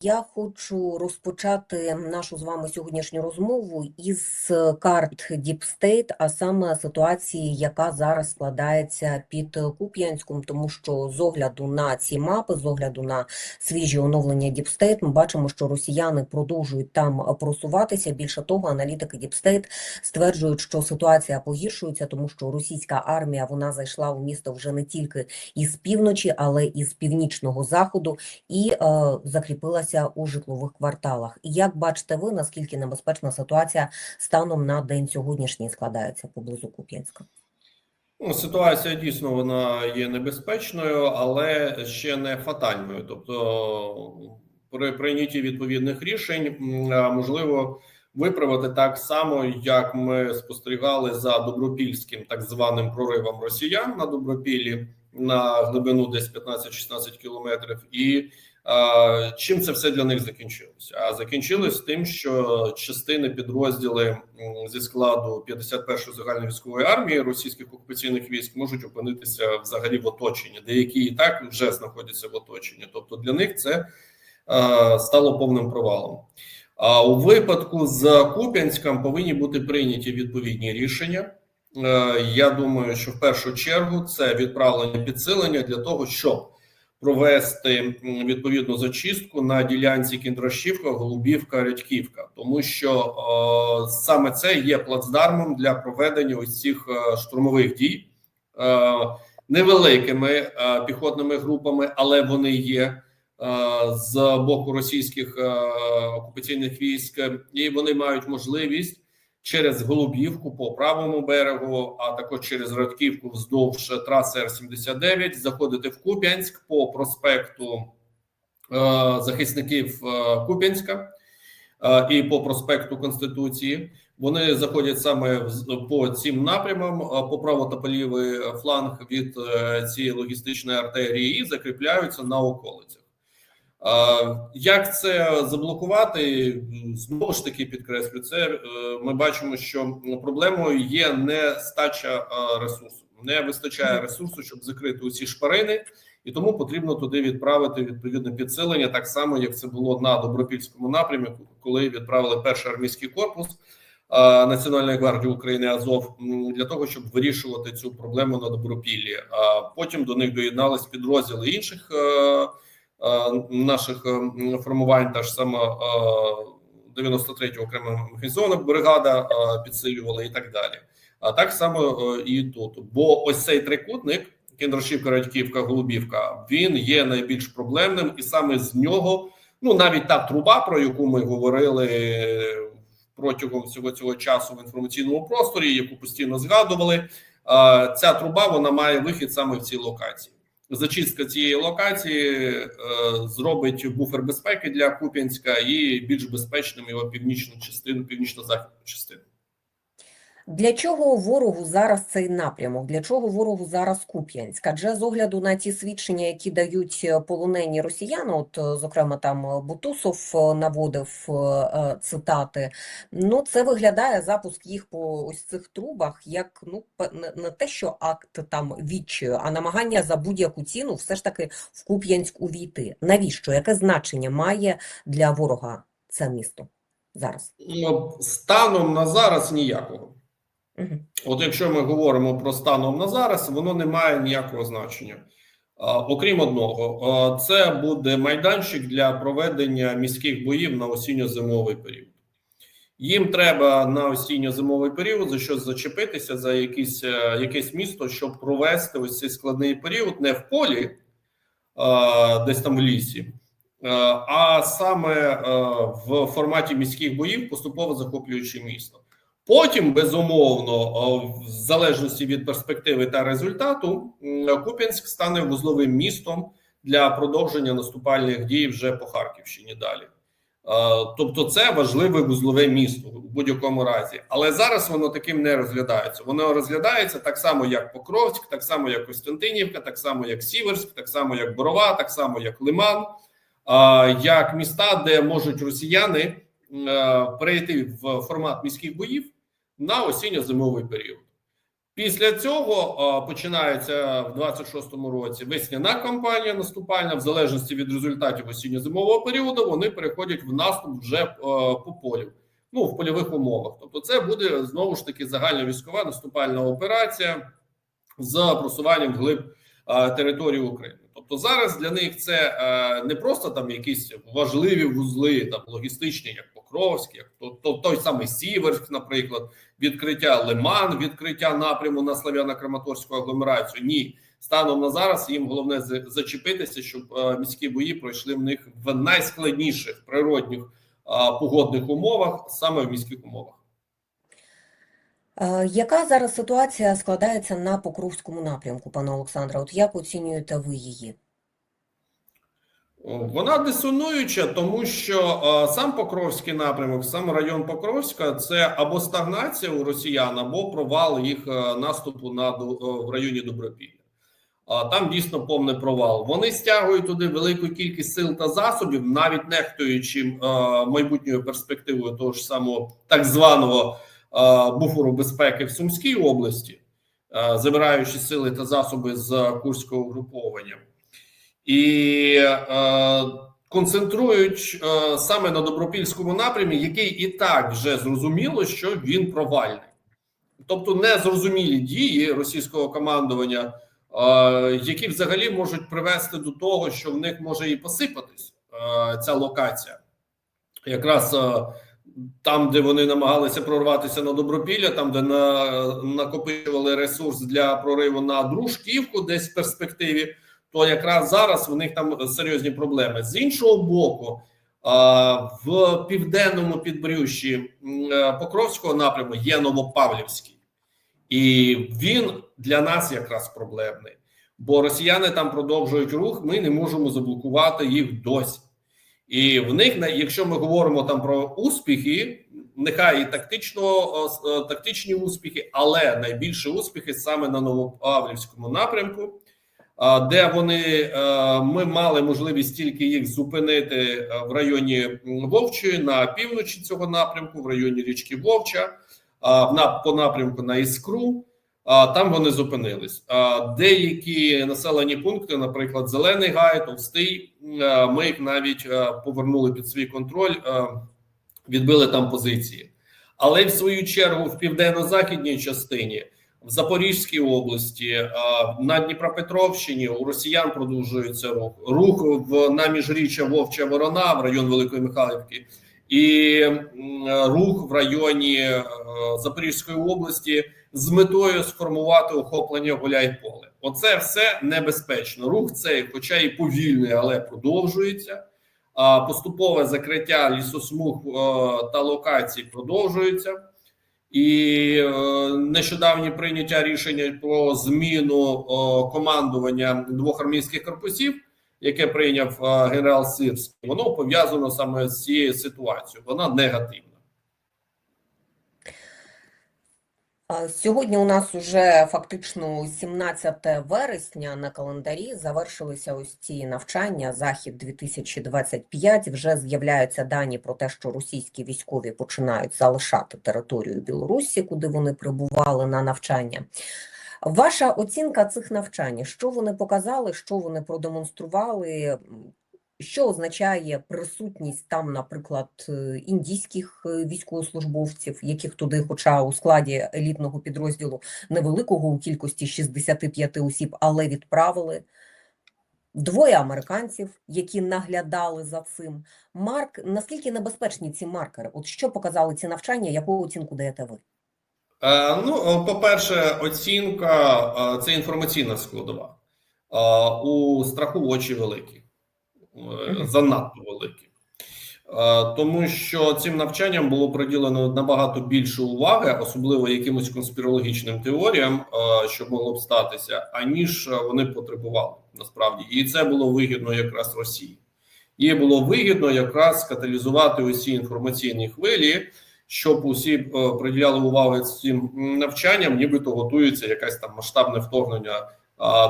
Я хочу розпочати нашу з вами сьогоднішню розмову із карт Deep State, а саме ситуації, яка зараз складається під Куп'янськом, тому що з огляду на ці мапи, з огляду на свіжі оновлення Deep State, ми бачимо, що росіяни продовжують там просуватися. Більше того, аналітики Deep State стверджують, що ситуація погіршується, тому що російська армія вона зайшла у місто вже не тільки із півночі, але і з північного заходу і е, закріпилася у житлових кварталах. Як бачите ви, наскільки небезпечна ситуація станом на день сьогоднішній складається поблизу Куп'янська? Ну, ситуація дійсно вона є небезпечною, але ще не фатальною. Тобто, при прийнятті відповідних рішень можливо виправити так само, як ми спостерігали за добропільським так званим проривом росіян на добропіллі на глибину десь 15-16 кілометрів, і чим це все для них закінчилося? А закінчилось тим, що частини підрозділи зі складу 51-ї загальної військової армії російських окупаційних військ можуть опинитися взагалі в оточенні, деякі і так вже знаходяться в оточенні. Тобто для них це стало повним провалом. А у випадку з Куп'янськом повинні бути прийняті відповідні рішення. Е, Я думаю, що в першу чергу це відправлення підсилення для того, щоб провести відповідну зачистку на ділянці Кіндрашівка, Голубівка, Рядьківка, тому що е, саме це є плацдармом для проведення ось цих е, штурмових дій. Е, невеликими е, піхотними групами, але вони є е, з боку російських е, окупаційних військ, і вони мають можливість через Голубівку по правому берегу, а також через Радківку вздовж траси Р-79 заходити в Куп'янськ по проспекту е, захисників е, Куп'янська е, і по проспекту Конституції. Вони заходять саме по цим напрямам, е, по право та по лівий фланг від е, цієї логістичної артерії і закріпляються на околицях. Як це заблокувати? Знову ж таки підкреслю, це е, ми бачимо, що проблемою є нестача е, ресурсу. Не вистачає ресурсу, щоб закрити усі шпарини, і тому потрібно туди відправити відповідне підсилення, так само як це було на добропільському напрямі, коли відправили перший армійський корпус е, Національної гвардії України Азов для того, щоб вирішувати цю проблему на добропіллі. А потім до них доєднались підрозділи інших. Е, е, наших е, формувань, та ж сама е, 93 окрема механізована бригада е, підсилювала і так далі. А так само е, і тут. Бо ось цей трикутник Кіндрашівка, Радьківка, Голубівка, він є найбільш проблемним, і саме з нього, ну навіть та труба, про яку ми говорили протягом всього цього часу в інформаційному просторі, яку постійно згадували. е, Ця труба вона має вихід саме в цій локації. Зачистка цієї локації е, зробить буфер безпеки для Куп'янська і більш безпечним його північну частину, північно-західну частину. Для чого ворогу зараз цей напрямок? Для чого ворогу зараз Куп'янськ? Адже з огляду на ті свідчення, які дають е, полонені росіяни, от е, зокрема там е, Бутусов наводив цитати, ну це виглядає запуск їх по ось цих трубах як ну не, не те, що акт там відчаю, а намагання за будь-яку ціну все ж таки в Куп'янськ увійти. Навіщо? Яке значення має для ворога це місто зараз? Ну, станом на зараз ніякого. От якщо ми говоримо про станом на зараз, воно не має ніякого значення. Окрім одного, це буде майданчик для проведення міських боїв на осінньо-зимовий період. Їм треба на осінньо-зимовий період за щось зачепитися за якісь, е, якесь місто, щоб провести ось цей складний період не в полі, десь там в лісі, е, а саме е, в форматі міських боїв, поступово захоплюючи місто. Потім, безумовно, в залежності від перспективи та результату, Куп'янськ стане вузловим містом для продовження наступальних дій вже по Харківщині далі. Е, Тобто, це важливе вузлове місто у будь-якому разі, але зараз воно таким не розглядається. Воно розглядається так само, як Покровськ, так само, як Костянтинівка, так само, як Сіверськ, так само, як Борова, так само, як Лиман, е, як міста, де можуть росіяни е, перейти в формат міських боїв на осінньо-зимовий період. Після цього починається в 26-му році весняна кампанія наступальна. В залежності від результатів осінньо-зимового періоду вони переходять в наступ вже по полю. Ну в польових умовах. Тобто, це буде знову ж таки загальна військова наступальна операція з просуванням вглиб е, території України. Тобто зараз для них це не просто там якісь важливі вузли, там логістичні, як Покровськ, як то, то той самий Сіверськ, наприклад, відкриття Лиман, відкриття напряму на Слав'яно-Краматорську агломерацію. Ні, станом на зараз їм головне за- зачепитися, щоб е, міські бої пройшли в них в найскладніших природних погодних умовах, саме в міських умовах. Е, Яка зараз ситуація складається на Покровському напрямку, пане Олександре? От як оцінюєте ви її? Вона дисонуюча, тому що е, сам Покровський напрямок, сам район Покровська, це або стагнація у росіян, або провал їх е, наступу на е, в районі Добропілля. Там дійсно повний провал. Вони стягують туди велику кількість сил та засобів, навіть нехтуючи майбутньою перспективою того ж самого так званого буферу безпеки в Сумській області, забираючи сили та засоби з курського угруповання і е, концентрують е, саме на добропільському напрямі, який і так вже зрозуміло, що він провальний, тобто незрозумілі дії російського командування, е, які взагалі можуть привести до того, що в них може і посипатись е, ця локація, якраз. Е, там, де вони намагалися прорватися на добропілля, там де на, накопичували ресурс для прориву на дружківку, десь в перспективі, то якраз зараз в них там серйозні проблеми. З іншого боку, в південному підбрющі е, Покровського напряму є Новопавлівський, і він для нас якраз проблемний, бо росіяни там продовжують рух. Ми не можемо заблокувати їх досі. І в них, якщо ми говоримо там про успіхи, нехай і тактично е, тактичні успіхи, але найбільше успіхи саме на Новопавлівському напрямку, де вони е, ми мали можливість тільки їх зупинити е, в районі Вовчої на півночі цього напрямку, в районі річки Вовча, по напрямку на Іскру. Там вони зупинились. Деякі населені пункти, наприклад, Зелений Гай, Товстий, е, ми їх навіть повернули під свій контроль, відбили там позиції. Але в свою чергу в південно-західній частині, в Запорізькій області, е, на Дніпропетровщині у росіян продовжується рух. Рух в на міжріччя Вовча Ворона в район Великої Михайлівки, і рух в районі е, Запорізької області з метою сформувати охоплення Гуляйполе. Оце все небезпечно. Рух цей, хоча і повільний, але продовжується. Поступове закриття лісосмуг е, та локацій продовжується. І е, нещодавні прийняття рішення про зміну е, командування двох армійських корпусів, яке прийняв е, генерал Сирський, воно пов'язано саме з цією ситуацією. Вона негативна. А, Сьогодні у нас уже фактично 17 вересня на календарі завершилися ось ці навчання. Захід 2025. Вже з'являються дані про те, що російські військові починають залишати територію Білорусі, куди вони прибували на навчання. Ваша оцінка цих навчань, що вони показали, що вони продемонстрували? Що означає присутність там, наприклад, індійських е, військовослужбовців, яких туди, хоча у складі елітного підрозділу невеликого у кількості 65 осіб, але відправили. Двоє американців, які наглядали за цим. Марк, наскільки небезпечні ці маркери? От що показали ці навчання, яку оцінку даєте ви? Е, ну, по-перше, оцінка е, це інформаційна складова. Е, у страху очі великі, занадто великі. Е, Тому що цим навчанням було приділено набагато більше уваги, особливо якимось конспірологічним теоріям, е, що могло б статися, аніж вони потребували насправді. І це було вигідно якраз Росії. Їй було вигідно якраз каталізувати усі інформаційні хвилі, щоб усі е, приділяли увагу цим навчанням, нібито готується якесь там масштабне вторгнення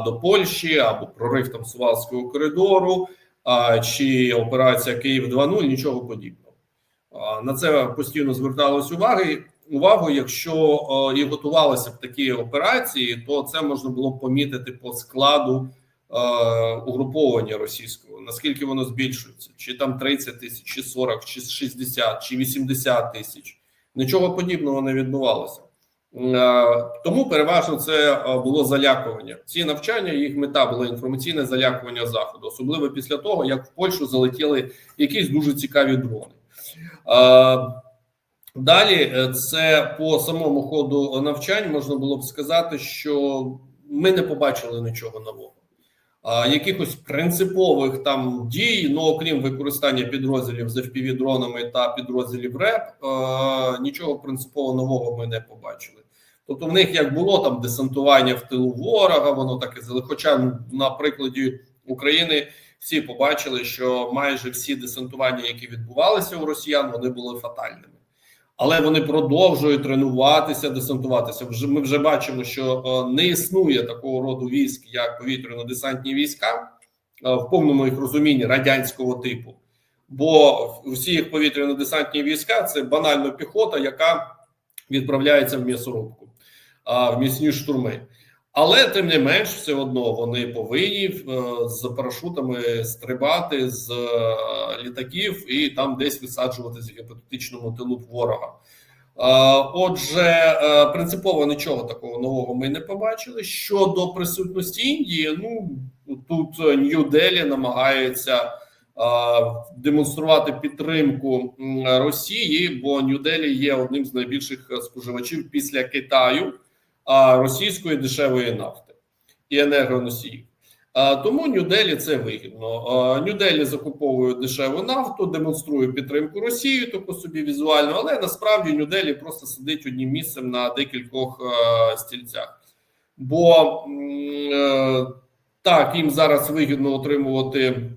до Польщі або прорив там Сувалського коридору, чи операція Київ 2.0, нічого подібного. На це постійно зверталось уваги. увагу, якщо і готувалися б такі операції, то це можна було б помітити по складу угруповання російського, наскільки воно збільшується, чи там 30 тисяч, чи 40, чи 60, чи 80 тисяч. Нічого подібного не відбувалося. Е, Тому переважно це е, було залякування. Ці навчання, їх мета була інформаційне залякування заходу, особливо після того, як в Польщу залетіли якісь дуже цікаві дрони. Е, Далі, це по самому ходу навчань можна було б сказати, що ми не побачили нічого нового. Якихось принципових там дій, ну окрім використання підрозділів з FPV-дронами та підрозділів РЕП, нічого принципово нового ми не побачили. Тобто, в них як було там десантування в тилу ворога, воно так і. Хоча на прикладі України всі побачили, що майже всі десантування, які відбувалися у росіян, вони були фатальними. Але вони продовжують тренуватися, десантуватися. Вже ми вже бачимо, що е, не існує такого роду військ, як повітряно-десантні війська е, в повному їх розумінні радянського типу. Бо всі їх повітряно-десантні війська це банально піхота, яка відправляється в м'ясорубку, в місні штурми. Але тим не менш, все одно вони повинні е, з парашутами стрибати з е, літаків і там десь висаджуватися в гіпотетичному тилу ворога. Е, Отже, принципово нічого такого нового ми не побачили. Щодо присутності Індії, ну тут Нью-Делі намагається демонструвати підтримку Росії, бо Нью-Делі є одним з найбільших споживачів після Китаю російської дешевої нафти і енергоносіїв. Тому Нью-Делі це вигідно. А, Нью-Делі закуповує дешеву нафту, демонструє підтримку Росії, таку собі візуально, але насправді Нью-Делі просто сидить одним місцем на декількох стільцях. Бо е, так, їм зараз вигідно отримувати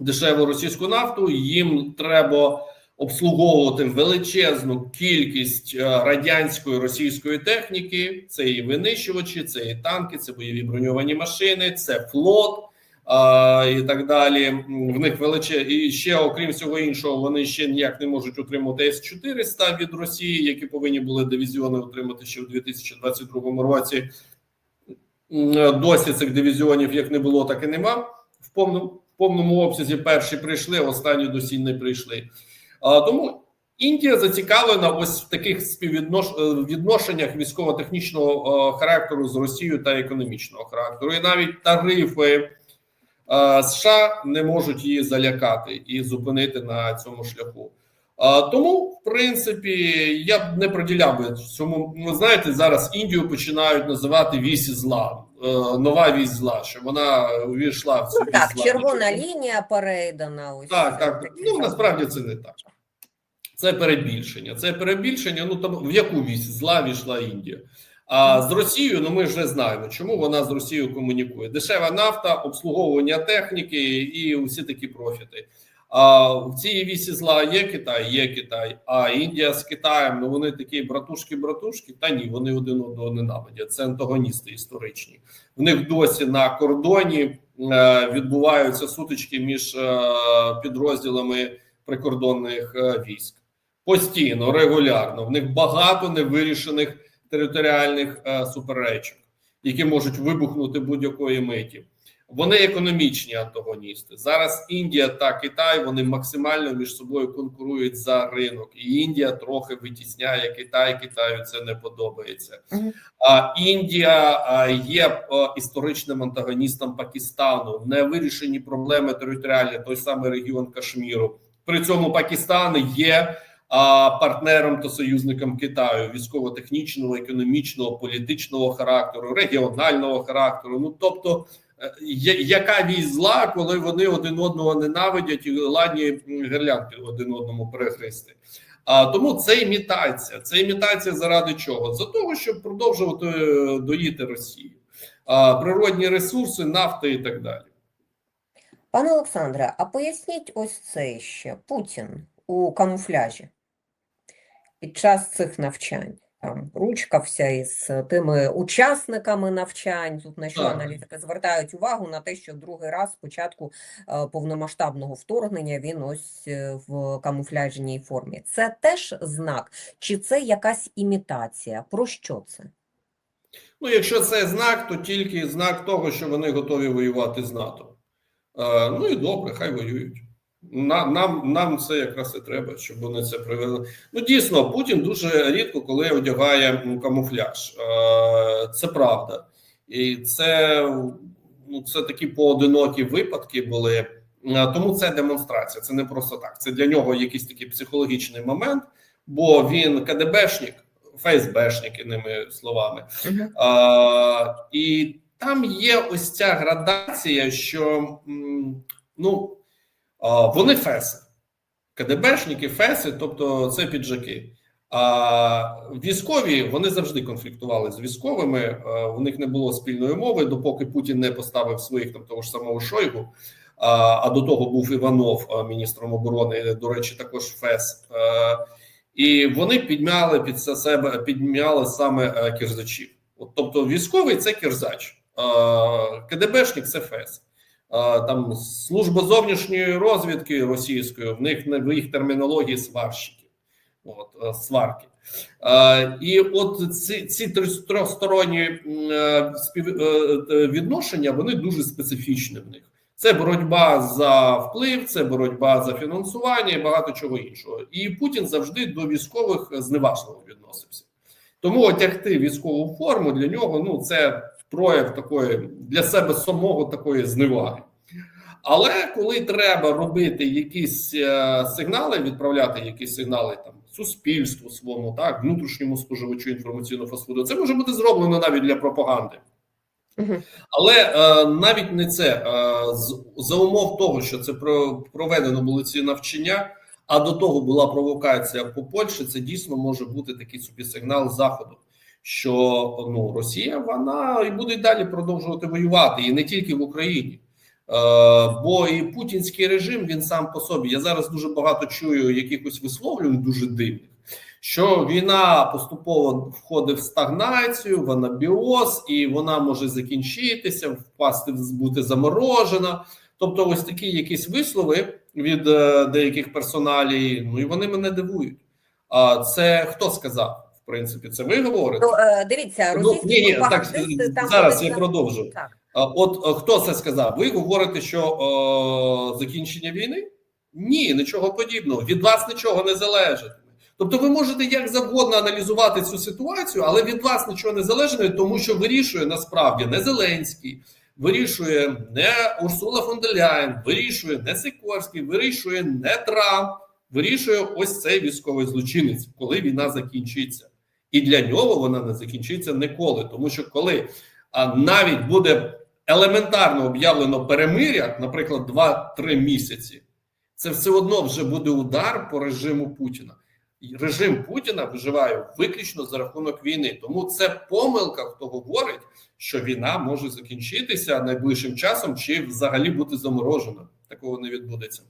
дешеву російську нафту, їм треба обслуговувати величезну кількість е, радянської російської техніки. Це і винищувачі, це і танки, це бойові броньовані машини, це флот і так далі. В них величе і ще, окрім всього іншого, вони ще ніяк не можуть отримати С 400 від Росії, які повинні були дивізіони отримати ще в 2022 році. Досі цих дивізіонів як не було, так і нема. В повному в повному обсязі перші прийшли, останні досі не прийшли. Тому Індія зацікавлена ось в таких співвіднош... е, військово-технічного е, характеру з Росією та економічного характеру. І навіть тарифи е, США не можуть її залякати і зупинити на цьому шляху. Тому, в принципі, я б не приділяв би цьому. Ви знаєте, зараз Індію починають називати вісь зла, нова вісь зла, що вона увійшла в цю Ну так, зла. червона лінія перейдена. Ось Так, так. Ну насправді це не так. Це перебільшення. Це перебільшення. Ну там в яку вісь зла війшла Індія. А з Росією, ну ми вже знаємо, чому вона з Росією комунікує. Дешева нафта, обслуговування техніки і усі такі профіти. А в цій вісі зла є Китай, є Китай. А Індія з Китаєм, ну вони такі братушки-братушки. Та ні, вони один одного ненавидять. Це антагоністи історичні. В них досі на кордоні е, відбуваються сутички між е, підрозділами прикордонних е, військ. Постійно, регулярно. В них багато невирішених територіальних суперечок, які можуть вибухнути будь-якої миті. Вони економічні антагоністи. Зараз Індія та Китай вони максимально між собою конкурують за ринок, і Індія трохи витісняє Китай. Китаю це не подобається. А Індія є історичним антагоністом Пакистану. Не вирішені проблеми територіальні, той самий регіон Кашміру. При цьому Пакистан є партнером та союзником Китаю військово-технічного, економічного, політичного характеру, регіонального характеру. Ну тобто, яка вісь зла, коли вони один одного ненавидять і ладні м, гірлянки один одному перехрести. А тому це імітація. Це імітація заради чого? За того, щоб продовжувати е, доїти Росію, а, природні ресурси, нафта і так далі. Пане Олександре, а поясніть ось це ще Путін у камуфляжі під час цих навчань. Там ручкався із тими учасниками навчань. Тут на що аналітики звертають увагу на те, що другий раз з початку е, повномасштабного вторгнення він ось е, в камуфляжній формі. Це теж знак, чи це якась імітація? Про що це? Ну, якщо це знак, то тільки знак того, що вони готові воювати з НАТО. Е, ну і добре, хай воюють. На- Нам, нам це якраз і треба, щоб вони це привели. Ну, дійсно, Путін дуже рідко коли одягає камуфляж. Це правда. І це, ну, це такі поодинокі випадки були. Тому це демонстрація. Це не просто так. Це для нього якийсь такий психологічний момент, бо він КДБшник, ФСБшник, іними словами. А, і там є ось ця градація, що ну, вони феси, КДБшники, феси, тобто це піджаки. А військові вони завжди конфліктували з військовими. У них не було спільної мови, допоки Путін не поставив своїх там того ж самого Шойгу. А, до того був Іванов, міністром оборони, до речі, також ФЕС. І вони підняли під себе підняли саме е, кірзачів. От, тобто, військовий це кірзач, КДБшник це ФЕС. Там служба зовнішньої розвідки російської, в них в їх термінології сварщики, от е, сварки. Е, І от ці, ці три- трьохсторонні м, е, спів, е, е, відношення вони дуже специфічні в них. Це боротьба за вплив, це боротьба за фінансування і багато чого іншого. І Путін завжди до військових зневажливо відносився. Тому одягти військову форму для нього ну це прояв такої для себе самого такої зневаги. Але коли треба робити якісь е, сигнали, відправляти якісь сигнали там суспільству своєму, так внутрішньому споживачу інформаційного фастфуду, це може бути зроблено навіть для пропаганди. Але е, навіть не це е, з, за умов того, що це про, проведено були ці навчання, а до того була провокація по Польщі. Це дійсно може бути такий собі сигнал заходу, що ну Росія вона і буде далі продовжувати воювати, і не тільки в Україні. Е, бо і путінський режим він сам по собі. Я зараз дуже багато чую якихось висловлювань дуже дивних. Що війна поступово входить в стагнацію, в анабіоз, і вона може закінчитися, впасти, бути заморожена. Тобто, ось такі якісь вислови від е, деяких персоналій. Ну і вони мене дивують. А це хто сказав? Принципі, це ви говорите? Ну, е, дивіться, Ну, російські ні, ні, так там зараз я продовжу. Так. От е, хто це сказав? Ви говорите, що е, закінчення війни? Ні, нічого подібного. Від вас нічого не залежить. Тобто, ви можете як завгодно аналізувати цю ситуацію, але від вас нічого не залежить, тому що вирішує насправді не Зеленський, вирішує не Урсула фон дер Ляєн, вирішує не Сикорський, вирішує не Трамп, вирішує ось цей військовий злочинець, коли війна закінчиться. І для нього вона не закінчиться ніколи, тому що коли а, навіть буде елементарно об'явлено перемиря, наприклад, 2-3 місяці, це все одно вже буде удар по режиму Путіна. І режим Путіна виживає виключно за рахунок війни. Тому це помилка, хто говорить, що війна може закінчитися найближчим часом чи взагалі бути заморожена. Такого не відбудеться.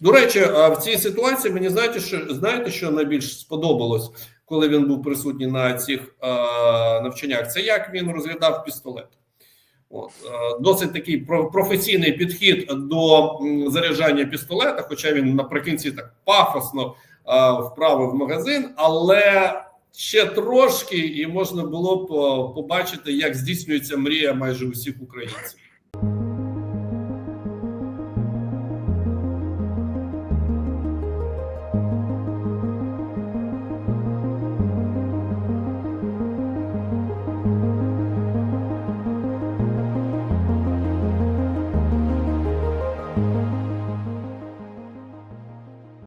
До речі, а в цій ситуації мені знаєте, що знаєте, що найбільш сподобалось, коли він був присутній на цих е, навчаннях? Це як він розглядав пістолет. От е, досить такий про- професійний підхід до заряджання пістолета, хоча він наприкінці так пафосно е, вправив магазин, але ще трошки, і можна було б побачити, як здійснюється мрія майже усіх українців.